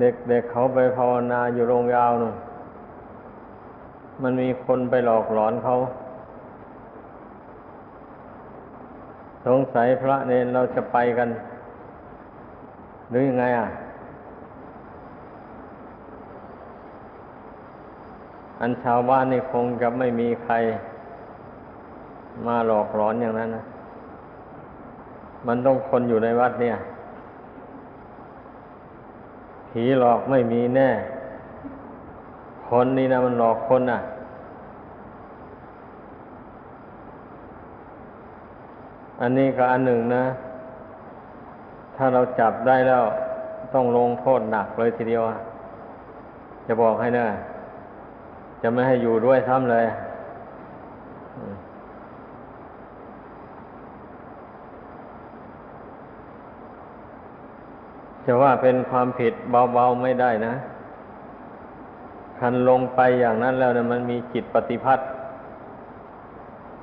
เด็กๆเเขาไปภาวนาอยู่โรงยาวนู่นมันมีคนไปหลอกหลอนเขา สงสัยพระเนนเราจะไปกัน หรือยังไงอะ อันชาวบ้านนี่คงจะไม่มีใคร มาหลอกหลอนอย่างนั้นนะ มันต้องคนอยู่ในวัดเนี่ย ผีหลอกไม่มีแน่ คนนี่นะมันหลอกคนน่ะ อันนี้ก็อันหนึ่งนะ ถ้าเราจับได้แล้วต้องลงโทษหนักเลยทีเดียวจะบอกให้นะจะไม่ให้อยู่ด้วยซ้ำเลย จะว่าเป็นความผิดเบาๆไม่ได้นะคันลงไปอย่างนั้นแล้วเนี่ยมันมีจิตปฏิพัติ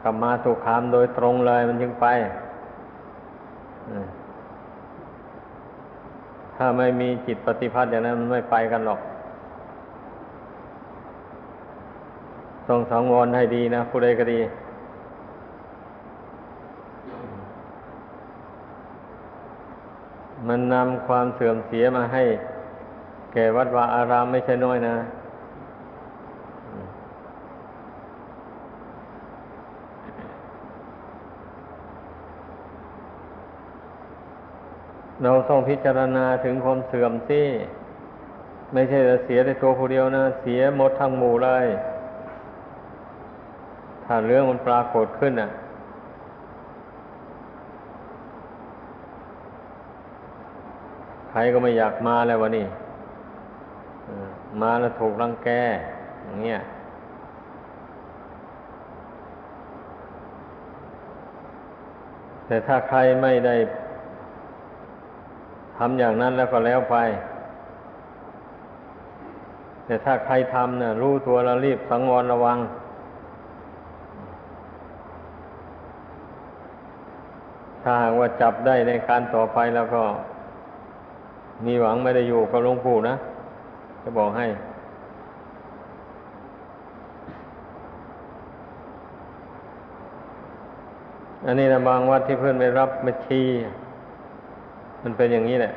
กลับมาถูกคามโดยตรงเลยมันจึงไปถ้าไม่มีจิตปฏิพัติอย่างนั้นมันไม่ไปกันหรอก ต้องสังวรให้ดีนะผู้ใดก็ดี มันนำความเสื่อมเสียมาให้ แก่วัดวาอารามไม่ใช่น้อยนะ เราต้องพิจารณาถึงความเสื่อมสิไม่ใช่จะเสียแต่ตัวผู้เดียวนะ เสียหมดทั้งหมู่เลย ถ้าเรื่องมันปรากฏขึ้นอะ ใค รก็ไม่อยากมาแล้ววะนี่มาแล้วถูกรังแกอย่างเงี้ยแต่ถ้าใครไม่ได้ทำอย่างนั้นแล้วก็แล้วไป แต่ถ้าใครทำเนี่ยรู้ตัวแล้วรีบสังวรระวัง ถ้าหากว่าจับได้ในการต่อไปแล้วก็ มีหวังไม่ได้อยู่กับหลวงปู่นะ จะบอกให้ อันนี้นะบางวัดที่เพื่อนไปรับมาชีมันเป็นอย่างนี้แหละ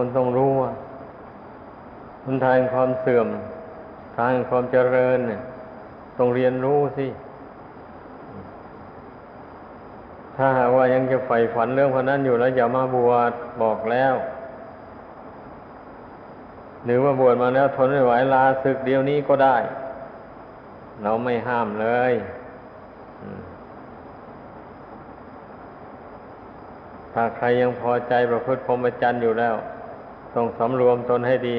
เรามันต้องรู้ว่ามันทางความเสื่อม ทางความเจริญเนี่ยต้องเรียนรู้สิ ถ้าหากว่ายังจะใฝ่ฝันเรื่องพนั้นอยู่แล้วอย่ามาบวชบอกแล้ว หรือว่าบวชมาแล้วทนไม่ไหวลาศึกเดียวนี้ก็ได้ เราไม่ห้ามเลยถ้าใครยังพอใจประพฤติพรหมจรรย์อยู่แล้ว ต้องสำรวมตนให้ดี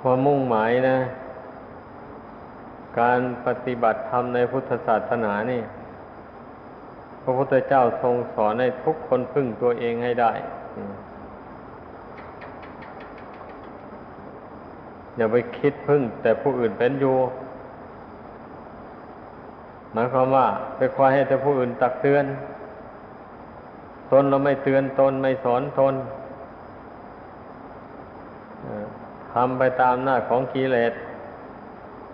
ความมุ่งหมายนะ การปฏิบัติธรรมในพุทธศาสนานี่ พระพุทธเจ้าทรงสอนให้ทุกคนพึ่งตัวเองให้ได้ อย่าไปคิดพึ่ง แต่ผู้อื่นเป็นอยู่หมายความว่า ไปคอยให้แต่ผู้อื่นตักเตือน ตนเราไม่เตือนตนไม่สอนตนทำไปตามหน้าของกิเลส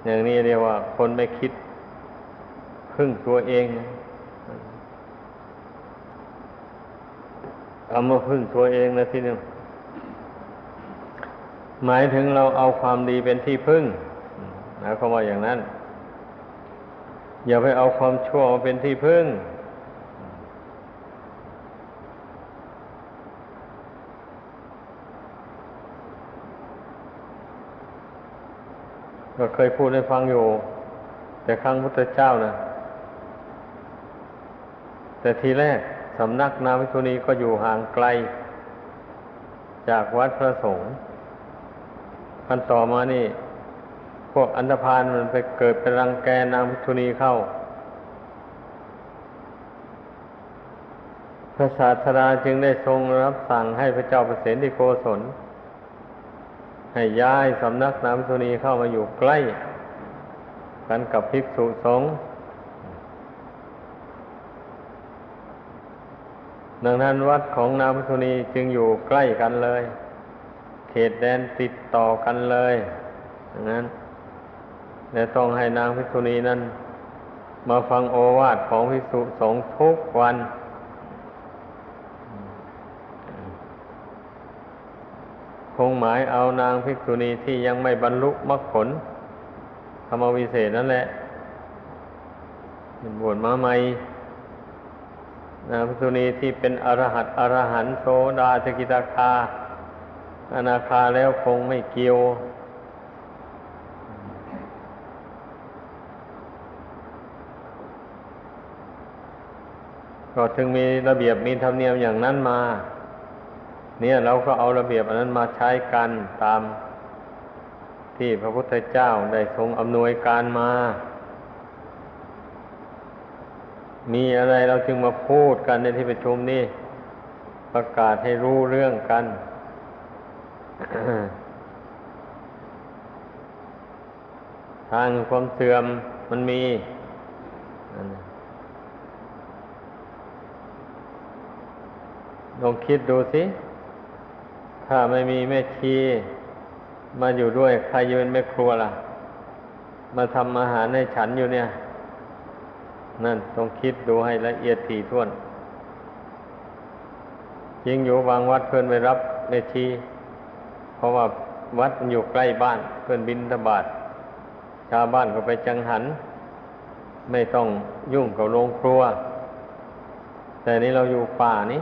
อย่างนี้เรียกว่า คนไม่คิดพึ่งตัวเองเอามาพึ่งตัวเองนะที่นี่ หมายถึงเราเอาความดีเป็นที่พึ่งนะเขาว่าอย่างนั้น อย่าไปเอาความชั่วมาเป็นที่พึ่ง ก็เคยพูดให้ฟังอยู่ แต่ครั้งพุทธเจ้านะแต่ทีแรกสำนักนาวิทุนีก็อยู่ห่างไกล จากวัดพระสงฆ์ พันต่อมานี่ พวกอันธพาลมันไปเกิดเป็นรังแกนางพิทุนีเข้า พระศาสดาจึงได้ทรงรับสั่งให้พระเจ้าประเสนที่โกศล ให้ย้ายสำนักนางพิทุนีเข้ามาอยู่ใกล้ กันกับภิกษุสงฆ์ดังนั้นวัดของนางพิทุนีจึงอยู่ใกล้กันเลย เขตแดนติดต่อกันเลยดังนั้นและต้องให้นางพิทุนีนั้น มาฟังโอวาทของภิกษุสงฆ์ทุกวัน คงหมายเอานางภิกษุณีที่ยังไม่บรรลุมรรคผลธรรมวิเศษนั่นแหละบวชมาใหม่นางภิกษุณีที่เป็นอรหัตอรหันโสดาสกิตาคา อนาคาแล้วคงไม่เกี่ยวก็ถึงมีระเบียบมีธรรมเนียมอย่างนั้นมา เนี่ยเราก็เอาระเบียบอันนั้นมาใช้กันตามที่พระพุทธเจ้าได้ทรงอำนวยการมา มีอะไรเราจึงมาพูดกันในที่ประชุมนี่ประกาศให้รู้เรื่องกัน ทางความเสื่อมมันมี ลองคิดดูสิ ถ้าไม่มีแม่ชี มาอยู่ด้วยใครจะเป็นแม่ครัวล่ะ มาทำอาหารให้ฉันอยู่เนี่ย นั่นต้องคิดดูให้ละเอียดถี่ถ้วนยิงอยู่บางวัดเพื่อนไปรับแม่ชี เพราะว่าวัดมันอยู่ใกล้บ้านเพื่อนบินทบาทชาวบ้านก็ไปจังหัน ไม่ต้องยุ่งกับโรงครัว แต่นี้เราอยู่ป่านี้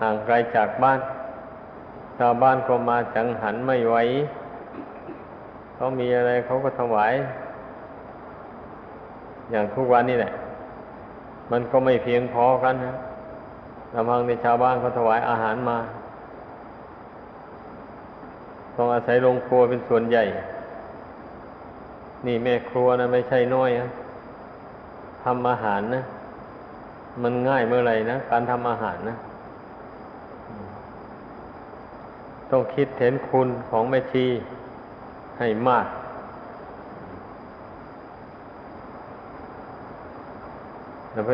ห่างไกลจากบ้าน ชาวบ้านก็มาจังหันไม่ไหวเขามีอะไรเขาก็ถวาย อย่างทุกวันนี่แหละ มันก็ไม่เพียงพอกันนะลำพังในชาวบ้านเขาถวายอาหารมา ต้องอาศัยโรงครัวเป็นส่วนใหญ่ นี่แม่ครัวนะไม่ใช่น้อยนะทำอาหารนะ มันง่ายเมื่อไหร่นะ การทำอาหารนะ ต้องคิดเห็นคุณของแม่ชีให้มาก แล้วไป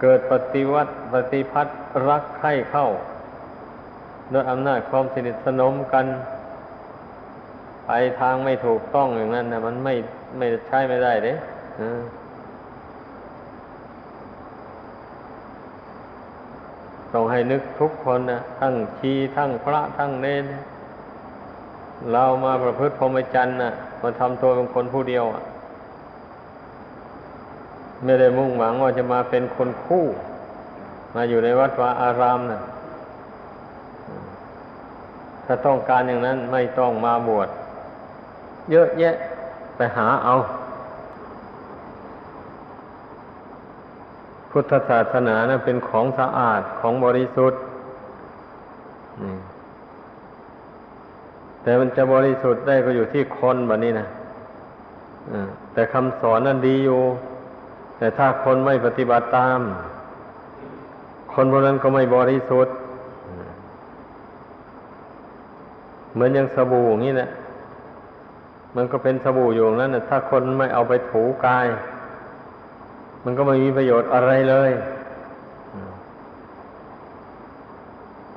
เกิดปฏิวัติปฏิพัติรักใคร่เข้า ด้วยอำนาจความสนิทสนมกัน ไปทางไม่ถูกต้องอย่างนั้นนะมันไม่ไม่ใช้ไม่ได้เด้ต้องให้นึกทุกคนนะทั้งชีทั้งพระทั้งเนนเรามาประพฤติพรหมจรรย์นะมาทำตัวเป็นคนผู้เดียวอะไม่ได้มุ่งหวังว่าจะมาเป็นคนคู่ มาอยู่ในวัดวาอารามน่ะ ถ้าต้องการอย่างนั้นไม่ต้องมาบวชเยอะแยะไปหาเอา พุทธศาสนานะเป็นของสะอาดของบริสุทธิ์แต่มันจะบริสุทธิ์ได้ก็อยู่ที่คนแบบนี้นะแต่คำสอนนั้นดีอยู่ แต่ถ้าคนไม่ปฏิบัติตาม คนพวกนั้นก็ไม่บริสุทธิ์ เหมือนอย่างสบู่อย่างนี้แหละมันก็เป็นสบู่อยู่นั้นนะถ้าคนไม่เอาไปถูกาย มันก็ไม่มีประโยชน์อะไรเลย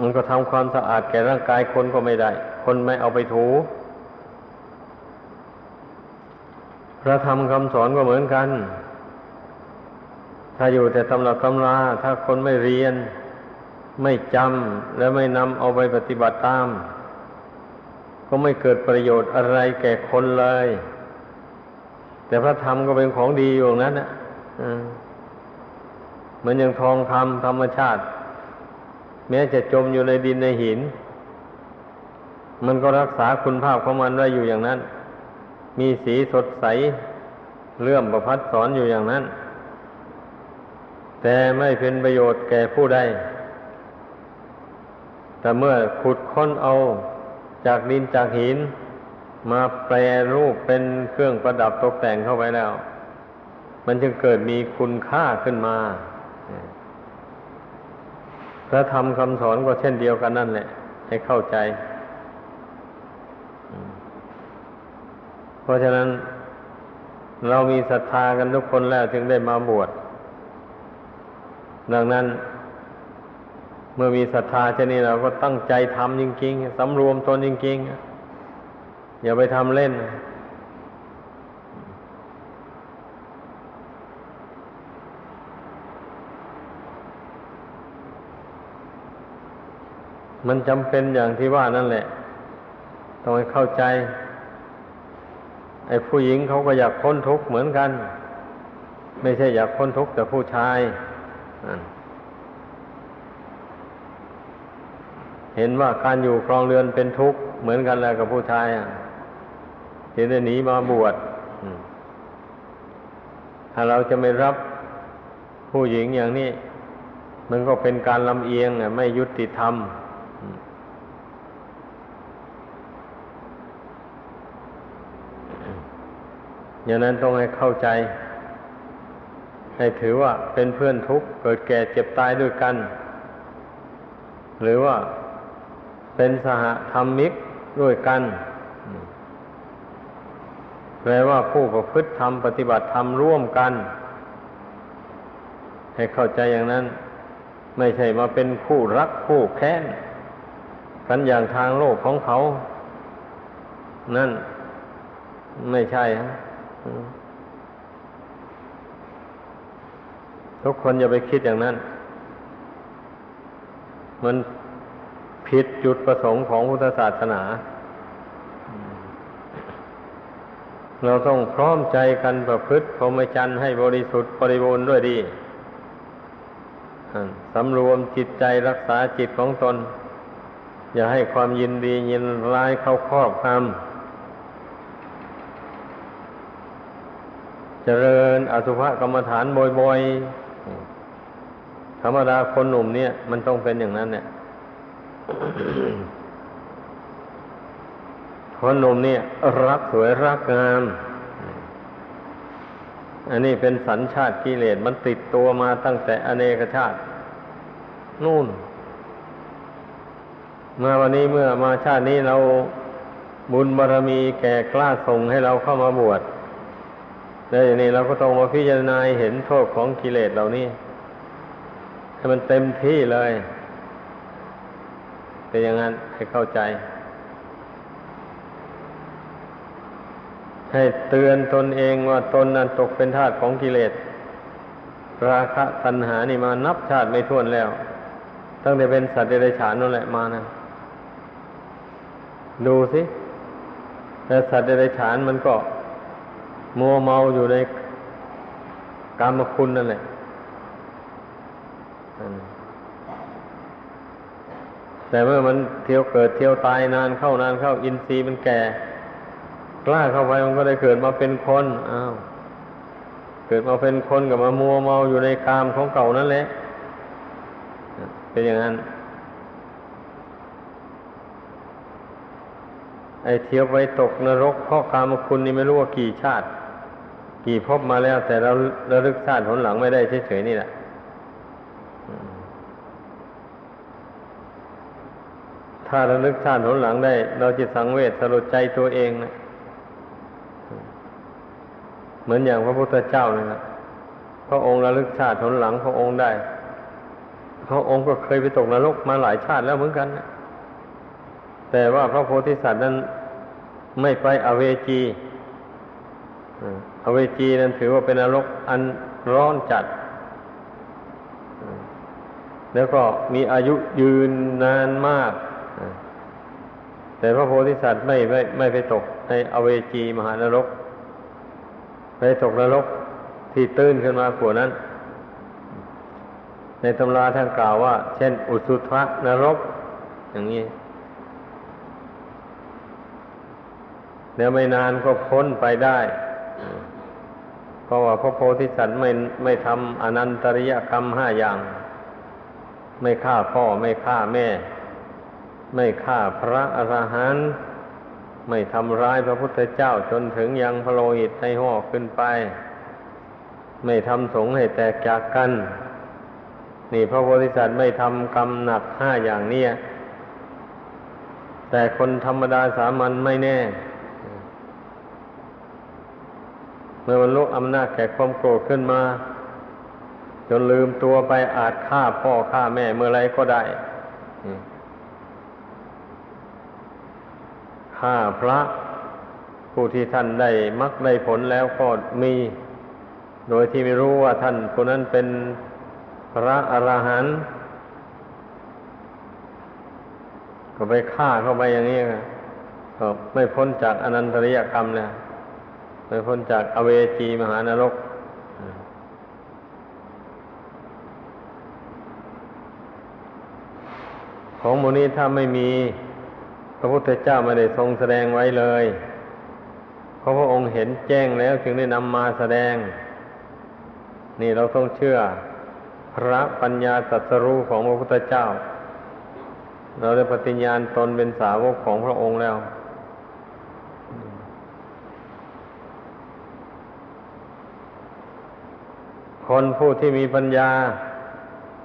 มันก็ทำความสะอาดแก่ร่างกายคนก็ไม่ได้ คนไม่เอาไปถู พระธรรมคำสอนก็เหมือนกัน ถ้าอยู่แต่ตำรับตำราถ้าคนไม่เรียน ไม่จำและไม่นำเอาไปปฏิบัติตาม ก็ไม่เกิดประโยชน์อะไรแก่คนเลย แต่พระธรรมก็เป็นของดีอยู่นั้นนะเหมือนอย่างทองคำธรรมชาติ แม้จะจมอยู่ในดินในหิน มันก็รักษาคุณภาพของมันไว้อยู่อย่างนั้น มีสีสดใสเลื่อมประพัดสอนอยู่อย่างนั้น แต่ไม่เป็นประโยชน์แก่ผู้ใดแต่เมื่อขุดค้นเอา จากดินจากหิน มาแปรรูปเป็นเครื่องประดับตกแต่งเข้าไปแล้ว มันจึงเกิดมีคุณค่าขึ้นมา พระธรรมคำสอนก็เช่นเดียวกันนั่นแหละ ให้เข้าใจ เพราะฉะนั้นเรามีศรัทธากันทุกคนแล้วจึงได้มาบวชดังนั้น มื่อมีศรัทธาเช่นนี้เราก็ตั้งใจทำจริงๆสำรวมตนจริงๆ อย่าไปทำเล่น มันจำเป็นอย่างที่ว่านั่นแหละ ต้องให้เข้าใจ ไอ้ผู้หญิงเขาก็อยากพ้นทุกข์เหมือนกัน ไม่ใช่อยากพ้นทุกข์แต่ผู้ชาย เห็นว่าการอยู่ครองเรือนเป็นทุกข์เหมือนกันแล้วกับผู้ชายอะจึงได้หนีมาบวชถ้าเราจะไม่รับผู้หญิงอย่างนี้ มันก็เป็นการลำเอียงไม่ยุติธรรมอย่างนั้นต้องให้เข้าใจ ให้ถือว่าเป็นเพื่อนทุกข์เกิดแก่เจ็บตายด้วยกัน หรือว่า เป็นสหธรรมิกด้วยกัน แปลว่าผู้ประพฤติธรรมปฏิบัติธรรมร่วมกัน ให้เข้าใจอย่างนั้น ไม่ใช่มาเป็นคู่รักคู่แค้นกันอย่างทางโลกของเขา นั่นไม่ใช่ฮะทุกคนอย่าไปคิดอย่างนั้น มัน ผิดจุดประสงค์ของพุทธศาสนา เราต้องพร้อมใจกันประพฤติพรหมจรรย์ให้บริสุทธิ์บริบูรณ์ด้วยดีสำรวมจิตใจรักษาจิตของตน อย่าให้ความยินดียินร้ายเข้าครอบงำเจริญอสุภกรรมฐานบ่อยๆธรรมดาคนหนุ่มเนี่ย มันต้องเป็นอย่างนั้นเนี่ย คนหนุ่มเนี่ย รักสวยรักงามอันนี้เป็นสัญชาติกิเลสมันติดตัวมาตั้งแต่อเนกชาติ นู่น มาวันนี้เมื่อมาชาตินี้เราบุญบารรมีแก่กล้าส่งให้เราเข้ามาบวชแล้วอย่างนี้เราก็ต้องมาพิจารณาเห็นโทษของกิเลสเหล่านี้ ให้มันเต็มที่เลย เป็นอย่างนั้นให้เข้าใจ ให้เตือนตนเองว่าตนนั้นตกเป็นทาสของกิเลส ราคะตัณหานี่มานับชาติไม่ท้วนแล้ว ตั้งแต่เป็นสัตว์เดรัจฉานนั่นแหละมานะดูสิแต่สัตว์เดรัจฉานมันก็มัวเมาอยู่ในกรรมคุณนั่นแหละ แต่เมื่อมันเที่ยวเกิดเที่ยวตายนานเข้านานเข้าอินทรีย์มันแก่ กล้าเข้าไปมันก็ได้เกิดมาเป็นคนอ้าวเกิดมาเป็นคนกับมามัวเมาอยู่ในกามของเก่านั่นแหละเป็นอย่างนั้น ไอเที่ยวไปตกนรกเพราะกามคุณนี่ไม่รู้ว่ากี่ชาติ กี่พบมาแล้ว แต่เราระลึกชาติผลหลังไม่ได้เฉยๆนี่แหละ ถ้าระลึกชาติผลหลังได้ เราจะสังเวชสลดใจตัวเองนะเหมือนอย่างพระพุทธเจ้าเลยนะพระองค์ระลึกชาติผลหลังพระองค์ได้ พระองค์ก็เคยไปตกนรกมาหลายชาติแล้วเหมือนกันนะแต่ว่าพระโพธิสัตว์นั้นไม่ไปอเวจีอเวจีนั้นถือว่าเป็นนรกอันร้อนจัด แล้วก็มีอายุยืนนานมาก แต่พระโพธิสัตว์ไม่ไม่ไม่ไปตกในอเวจีมหานรก ไปตกนรกที่ตื้นขึ้นมากว่านั้น ในตำราท่านกล่าวว่า เช่น อุสุทะนรก อย่างนี้เดี๋ยวไม่นานก็พ้นไปได้ เพราะว่าพระโพธิสัตว์ไม่ไม่ทำอนันตริยกรรมห้าอย่าง ไม่ฆ่าพ่อไม่ฆ่าแม่ ไม่ฆ่าพระอรหันต์ไม่ทำร้ายพระพุทธเจ้าจนถึงยังพระโลหิตให้ห่อขึ้นไป ไม่ทำสงให้แตกจากกัน นี่พระโพธิสัตว์ไม่ทำกรรมหนักห้าอย่างนี้แต่คนธรรมดาสามัญไม่แน่ เมื่อมันลุกอำนาจแก่ความโกรธขึ้นมา จนลืมตัวไปอาจฆ่าพ่อฆ่าแม่เมื่อไรก็ได้ ฆ่าพระ ผู้ที่ท่านได้มักได้ผลแล้วก็มี โดยที่ไม่รู้ว่าท่านคนนั้นเป็นพระอรหันต์ก็ไปฆ่าเข้าไปอย่างนี้ก็ไม่พ้นจากอนันตริยกรรมเลยไม่พ้นจากอเวจีมหานรกของมูนี้ถ้าไม่มี พระพุทธเจ้าไม่ได้ทรงแสดงไว้เลย เพราะพระองค์เห็นแจ้งแล้วจึงได้นำมาแสดง นี่เราต้องเชื่อ พระปัญญาตรัสรู้ของพระพุทธเจ้า เราได้ปฏิญญาณตนเป็นสาวกของพระองค์แล้วคนผู้ที่มีปัญญา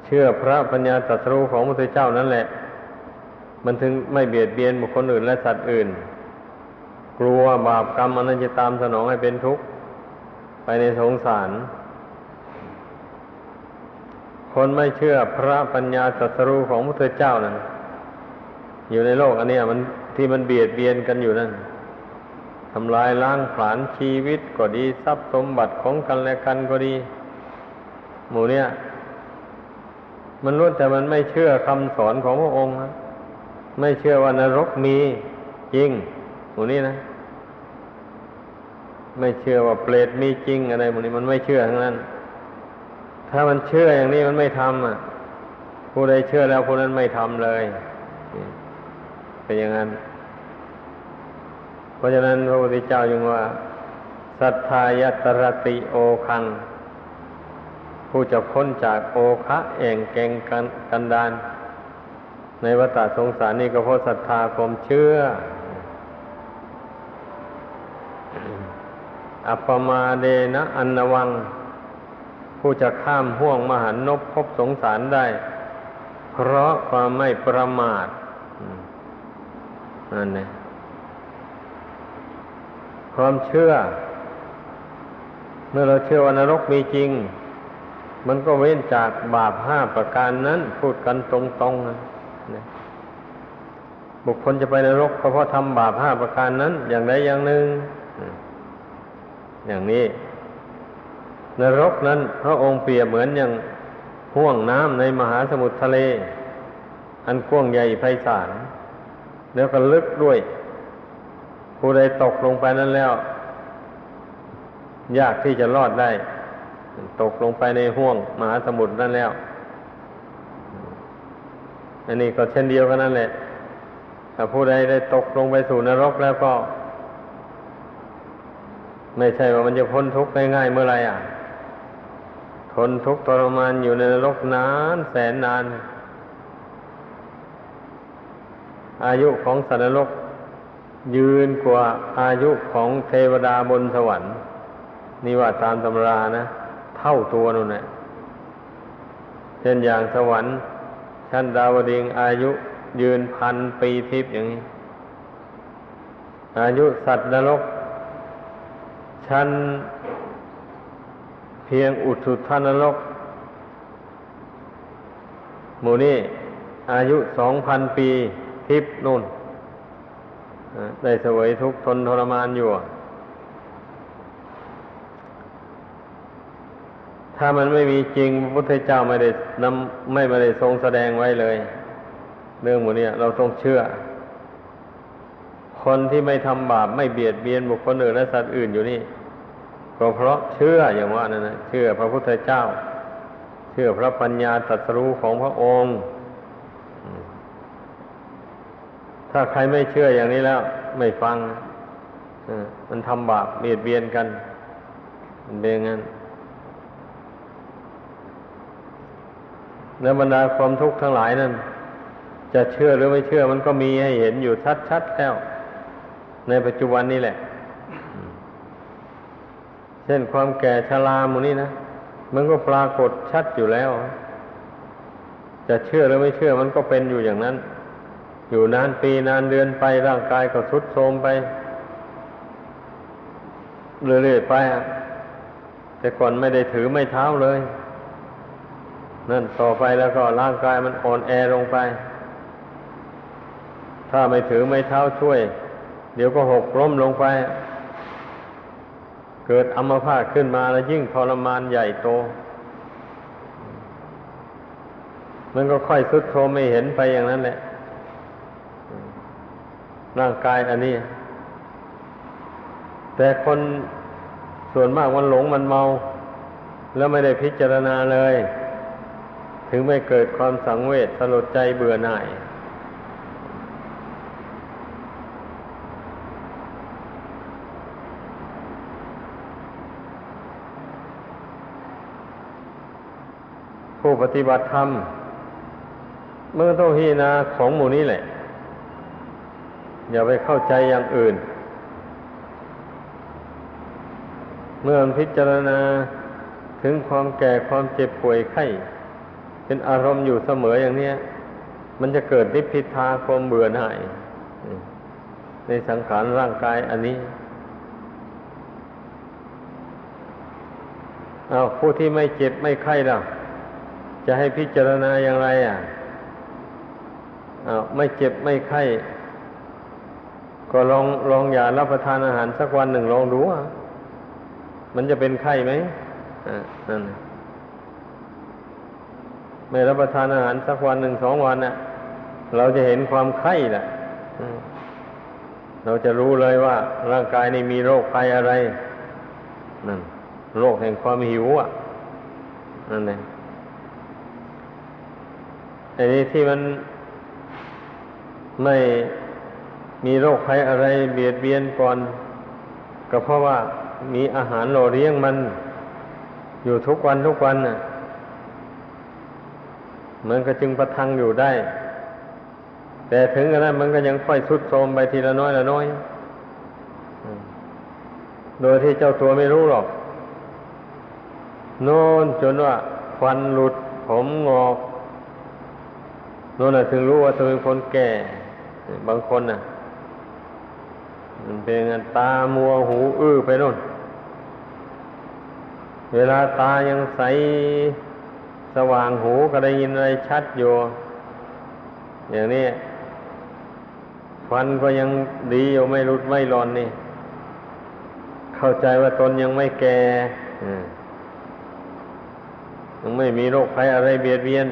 เชื่อพระปัญญาตรัสรู้ของพระพุทธเจ้านั่นแหละ มันถึงไม่เบียดเบียนบุคคลอื่นและสัตว์อื่น กลัวบาปกรรมมันจะตามสนองให้เป็นทุกข์ไปในสงสาร คนไม่เชื่อพระปัญญาตรัสรูของพระเจ้านั่นอยู่ในโลกอันนี้มันที่มันเบียดเบียนกันอยู่นั่นทำลายล้างผลาญชีวิตก็ดีทรัพย์สมบัติของกันและกันก็ดี หมู่เนี้ยมันรู้แต่มันไม่เชื่อคำสอนของพระองค์นะ ไม่เชื่อว่านรกมีจริงหมูนี้นะ ไม่เชื่อว่าเปรตมีจริงอะไรหมูนี้มันไม่เชื่อทั้งนั้น ถ้ามันเชื่ออย่างนี้มันไม่ทำอะ ผู้ใดเชื่อแล้วผู้นั้นไม่ทำเลยเป็นอย่างนั้น เพราะฉะนั้นพระพุทธเจ้าจึงว่าสัทธายตรติโอคัง ผู้จะพ้นจากโอคะเองแกงกันกันดาน ในวัฏสงสารนี่ก็เพราะศรัทธาความเชื่อ อัปปมาเดนะอันนวัง ผู้จะข้ามห่วงมหันนบพบสงสารได้ เพราะความไม่ประมาทนั่นเองความเชื่อ เมื่อเราเชื่อว่านรกมีจริง มันก็เว้นจากบาปห้าประการนั้น พูดกันตรงๆนะ บุคคลจะไปนรกเพราะทำบาปห้าประการนั้น อย่างใดอย่างหนึ่ง อย่างนี้ นรกนั้น พระองค์เปรียบเหมือนอย่างห่วงน้ำในมหาสมุทรทะเล อันกว้างใหญ่ไพศาลแล้วก็ลึกด้วย ผู้ใดตกลงไปนั้นแล้ว ยากที่จะรอดได้ ตกลงไปในห่วงมหาสมุทรนั่นแล้ว อันนี้ก็เช่นเดียวกันนั่นแหละ ถ้าผู้ใดได้ตกลงไปสู่นรกแล้วก็ ไม่ใช่ว่ามันจะพ้นทุกข์ง่ายๆเมื่อไรอะ ทนทุกข์ทรมานอยู่ในนรกนานแสนนาน อายุของสัตว์นรกยืนกว่าอายุของเทวดาบนสวรรค์ นี่ว่าตามตำรานะ เท่าตัวนู่นแหละเช่นอย่างสวรรค์ชั้นดาวดิงอายุ ยืนพันปีทิพย์อย่างนี้ อายุสัตว์นรก ชั้นเพียงอุทุทานรก หมูนี้อายุสองพันปีทิพย์นู่น ได้เสวยทุกทนทรมานอยู่ ถ้ามันไม่มีจริงพระพุทธเจ้าไม่ได้นำไม่ได้ทรงแสดงไว้เลย เรื่องหมดนี้เราต้องเชื่อ คนที่ไม่ทำบาปไม่เบียดเบียนบุคคลอื่นและสัตว์อื่นอยู่นี่ ก็เพราะเชื่ออย่างว่านั่นนะเชื่อพระพุทธเจ้า เชื่อพระปัญญาตรัสรู้ของพระองค์ ถ้าใครไม่เชื่ออย่างนี้แล้ว ไม่ฟังมันทำบาปเบียดเบียนกันเป็นงั้นและบรรดาความทุกข์ทั้งหลายนั้น จะเชื่อหรือไม่เชื่อมันก็มีให้เห็นอยู่ชัดๆแล้ว ในปัจจุบันนี้แหละ เช่นความแก่ชราหมูนี่นะมันก็ปรากฏชัดอยู่แล้ว จะเชื่อหรือไม่เชื่อมันก็เป็นอยู่อย่างนั้น อยู่นานปีนานเดือนไปร่างกายก็ทรุดโทรมไปเรื่อยๆไปแต่ก่อนไม่ได้ถือไม่เท้าเลย นั่นต่อไปแล้วก็ร่างกายมันอ่อนแอลงไป ถ้าไม่ถือไม่เท้าช่วย เดี๋ยวก็หกล้มลงไป เกิดอัมพาตขึ้นมาแล้วยิ่งทรมานใหญ่โต มันก็ค่อยสุดโทมไม่เห็นไปอย่างนั้นแหละ ร่างกายอันนี้ แต่คนส่วนมากมันหลงมันเมา แล้วไม่ได้พิจารณาเลย ถึงไม่เกิดความสังเวชสลดใจเบื่อหน่าย ผู้ปฏิบัติธรรมเมื่อต้องพิจารณาของหมู่นี้แหละ อย่าไปเข้าใจอย่างอื่น เมื่อพิจารณาถึงความแก่ความเจ็บป่วยไข้ เป็นอารมณ์อยู่เสมออย่างเนี้ย มันจะเกิดนิพพิทาความเบื่อหน่าย ในสังขารร่างกายอันนี้เอาผู้ที่ไม่เจ็บไม่ไข้ล่ะ จะให้พิจารณาอย่างไรอะอาไม่เจ็บไม่ไข้ ก็ลองลองอย่ารับประทานอาหารสักวันหนึ่งลองดูอะมันจะเป็นไข้ไหมอ่านั่นไม่รับประทานอาหารสักวันหนึ่งสองวันน่ะ เราจะเห็นความไข้แหละเราจะรู้เลยว่า ร่างกายนี่มีโรคภัยอะไรนั่นโรคแห่งความหิวอะนั่นเอง ไอ้นี้ที่มันไม่มีโรคภัยอะไรเบียดเบียนก่อน ก็เพราะว่ามีอาหารหล่อเลี้ยงมัน อยู่ทุกวันทุกวันน่ะ มันก็จึงประทังอยู่ได้ แต่ถึงกระนั้นมันก็ยังค่อยสุดโทมไปทีละน้อยละน้อย โดยที่เจ้าตัวไม่รู้หรอก โน่นจนว่าฟันหลุดผมงอก โน่นน่ะถึงรู้ว่าตัวเป็นคนแก่ บางคนน่ะ มันเป็นตามัวหูอื้อไปโน่น เวลาตายังใสสว่างหูก็ได้ยินอะไรชัดอยู่ อย่างนี้ฟันก็ยังดีอยู่ไม่รุดไม่รอนนี่ เข้าใจว่าตนยังไม่แก่ยังไม่มีโรคภัยอะไรเบียดเบียน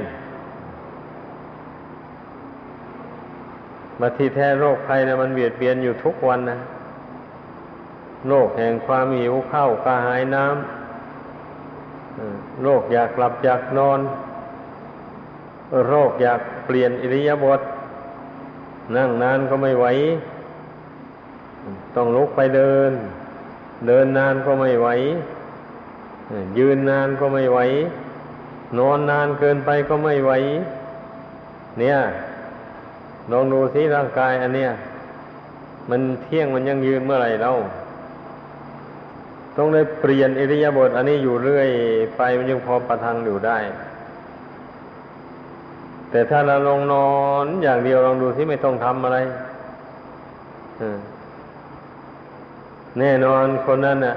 มาที่แท้โรคภัยนะมันเบียดเบียนอยู่ทุกวันนะโรคแห่งความหิวข้าวกระหายน้ำโรคอยากหลับอยากนอน โรคอยากเปลี่ยนอิริยาบถนั่งนานก็ไม่ไหว ต้องลุกไปเดิน เดินนานก็ไม่ไหว ยืนนานก็ไม่ไหว นอนนานเกินไปก็ไม่ไหว เนี่ย ลองดูสิร่างกายอันเนี้ยมันเที่ยงมันยังยืนเมื่อไหร่เราต้องได้เปลี่ยนอิริยาบถอันนี้อยู่เรื่อยไปมันยังพอประทังอยู่ได้ แต่ถ้าเราลงนอนอย่างเดียวลองดูที่ไม่ต้องทำอะไรแน่นอนคนนั้นน่ะ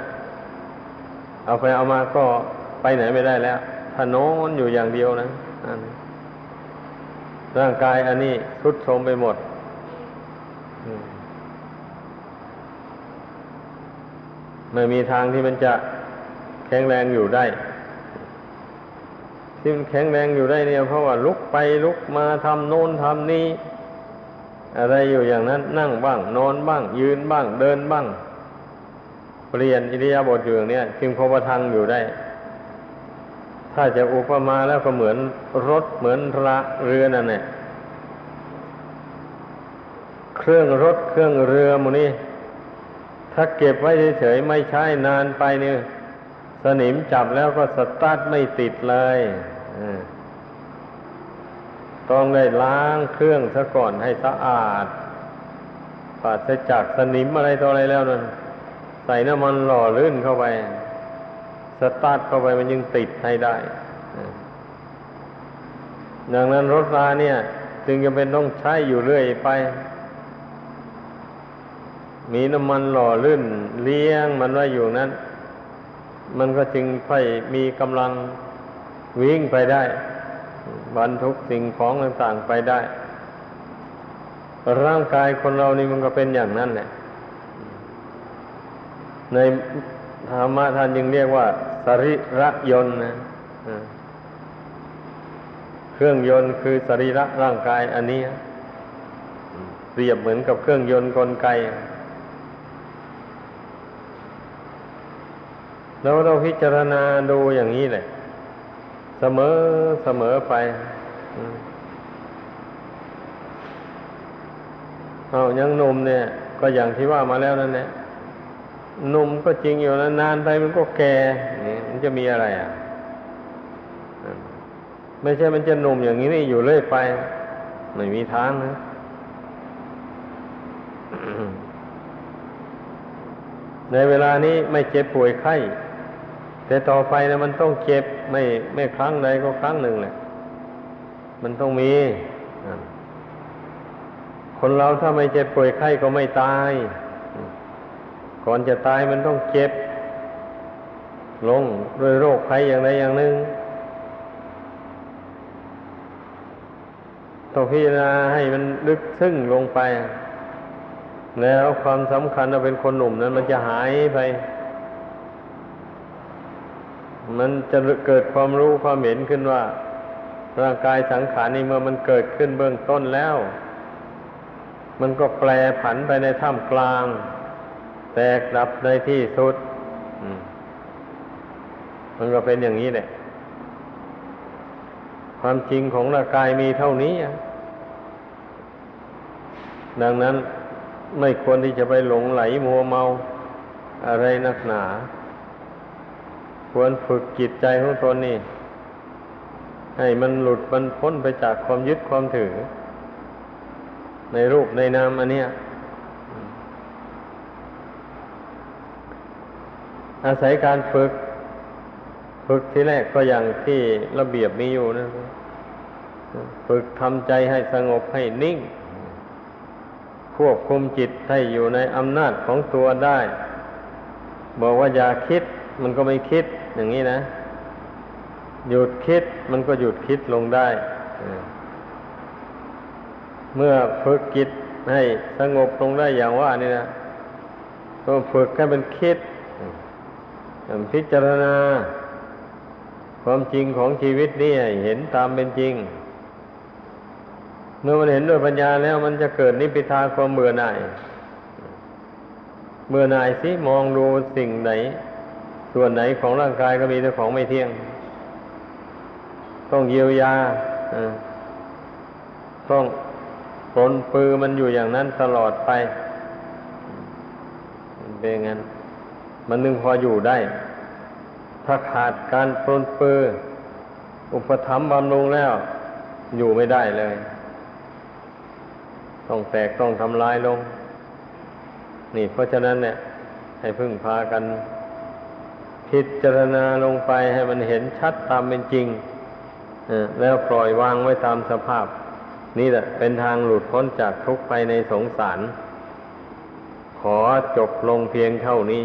เอาไปเอามาก็ไปไหนไม่ได้แล้วถ้านอนอยู่อย่างเดียวนะ ร่างกายอันนี้ทุดโทรมไปหมด ไม่มีทางที่มันจะแข็งแรงอยู่ได้ ที่มันแข็งแรงอยู่ได้เนี่ยเพราะว่าลุกไปลุกมาทำโน้นทำนี้ อะไรอยู่อย่างนั้น นั่งบ้าง นอนบ้าง ยืนบ้าง เดินบ้าง เปลี่ยนอิริยาบถอยู่อย่างนี้จึงพอประทังอยู่ได้ ถ้าจะอุปมาแล้วก็เหมือนรถเหมือนระเรือนั่นแหละเครื่องรถเครื่องเรือมูนี่ถ้าเก็บไว้เฉยๆไม่ใช้นานไปเนี่ยสนิมจับแล้วก็สตาร์ทไม่ติดเลยต้องได้ล้างเครื่องซะก่อนให้สะอาดปราศจากสนิมอะไรต่ออะไรแล้วนั่นใส่น้ำมันหล่อลื่นเข้าไป สตาร์ทเข้าไปมันยังติดให้ได้ดังนั้นรถราเนี่ย จึงจะเป็นต้องใช้อยู่เรื่อยไป มีน้ำมันหล่อลื่นเลี้ยงมันไว้อยู่นั้น มันก็จึงค่อยมีกำลังวิ่งไปได้ บรรทุกสิ่งของต่างๆไปได้ ร่างกายคนเรานี่มันก็เป็นอย่างนั้นแหละใน ธรรมะท่านยังเรียกว่า สริระยนต์นะเครื่องยนต์คือสรีระร่างกาย อันนี้เปรียบเหมือนกับเครื่องยนต์กลไก แล้วเราพิจารณาดูอย่างนี้แหละ เสมอเสมอไปเอายังนมเนี่ย ก็อย่างที่ว่ามาแล้วนั่นแหละ หนุ่มก็จริงอยู่นะนานไปมันก็แก่นี่มันจะมีอะไรอะ ไม่ใช่มันจะหนุ่มอย่างนี้นี่อยู่เรื่อยไป ไม่มีทางนะในเวลานี้ไม่เจ็บป่วยไข้ แต่ต่อไปนะมันต้องเจ็บไม่ไม่ครั้งใดก็ครั้งหนึ่งแหละมันต้องมี คนเราถ้าไม่เจ็บป่วยไข้ก็ไม่ตาย ก่อนจะตายมันต้องเจ็บ ลงด้วยโรคภัยอย่างใดอย่างหนึ่งต้องพิจารณาให้มันลึกซึ้งลงไป แล้วความสำคัญเราเป็นคนหนุ่มนั้น มันจะหายไป มันจะเกิดความรู้ความเห็นขึ้นว่า ร่างกายสังขารนี้เมื่อมันเกิดขึ้นเบื้องต้นแล้ว มันก็แปรผันไปในท่ามกลาง แตกดับในที่สุดมันก็เป็นอย่างนี้แหละ ความจริงของร่างกายมีเท่านี้ ดังนั้นไม่ควรที่จะไปหลงไหลมัวเมาอะไรนักหนา ควรฝึกจิตใจของตนนี่ ให้มันหลุดมันพ้นไปจากความยึดความถือ ในรูปในนามอันเนี้ย อาศัยการฝึก ฝึกที่แรกก็อย่างที่ระเบียบมีอยู่นะฝึกทำใจให้สงบให้นิ่ง ควบคุมจิตให้อยู่ในอำนาจของตัวได้ บอกว่าอย่าคิด มันก็ไม่คิดอย่างนี้นะ หยุดคิดมันก็หยุดคิดลงได้ เมื่อฝึกจิตให้สงบลงได้อย่างว่านี่นะก็ฝึกให้มันคิด พิจารณา ความจริงของชีวิตนี่เห็นตามเป็นจริง เมื่อมันเห็นด้วยปัญญาแล้วมันจะเกิดนิพพิทาความเบื่อหน่ายเบื่อหน่ายสิมองดูสิ่งไหน ส่วนไหนของร่างกายก็มีแต่ของไม่เที่ยง ต้องเยียวยาต้องปลนปือมันอยู่อย่างนั้นตลอดไป เป็นงั้น มันนึงพออยู่ได้ ถ้าขาดการปลนปืออุปถัมภ์บำรุงแล้ว อยู่ไม่ได้เลย ต้องแตกต้องทำลายลง นี่เพราะฉะนั้นเนี่ย ให้พึ่งพากัน พิจารณาลงไปให้มันเห็นชัดตามเป็นจริงแล้วปล่อยวางไว้ตามสภาพ นี่แหละเป็นทางหลุดพ้นจากทุกข์ไปในสงสาร ขอจบลงเพียงเท่านี้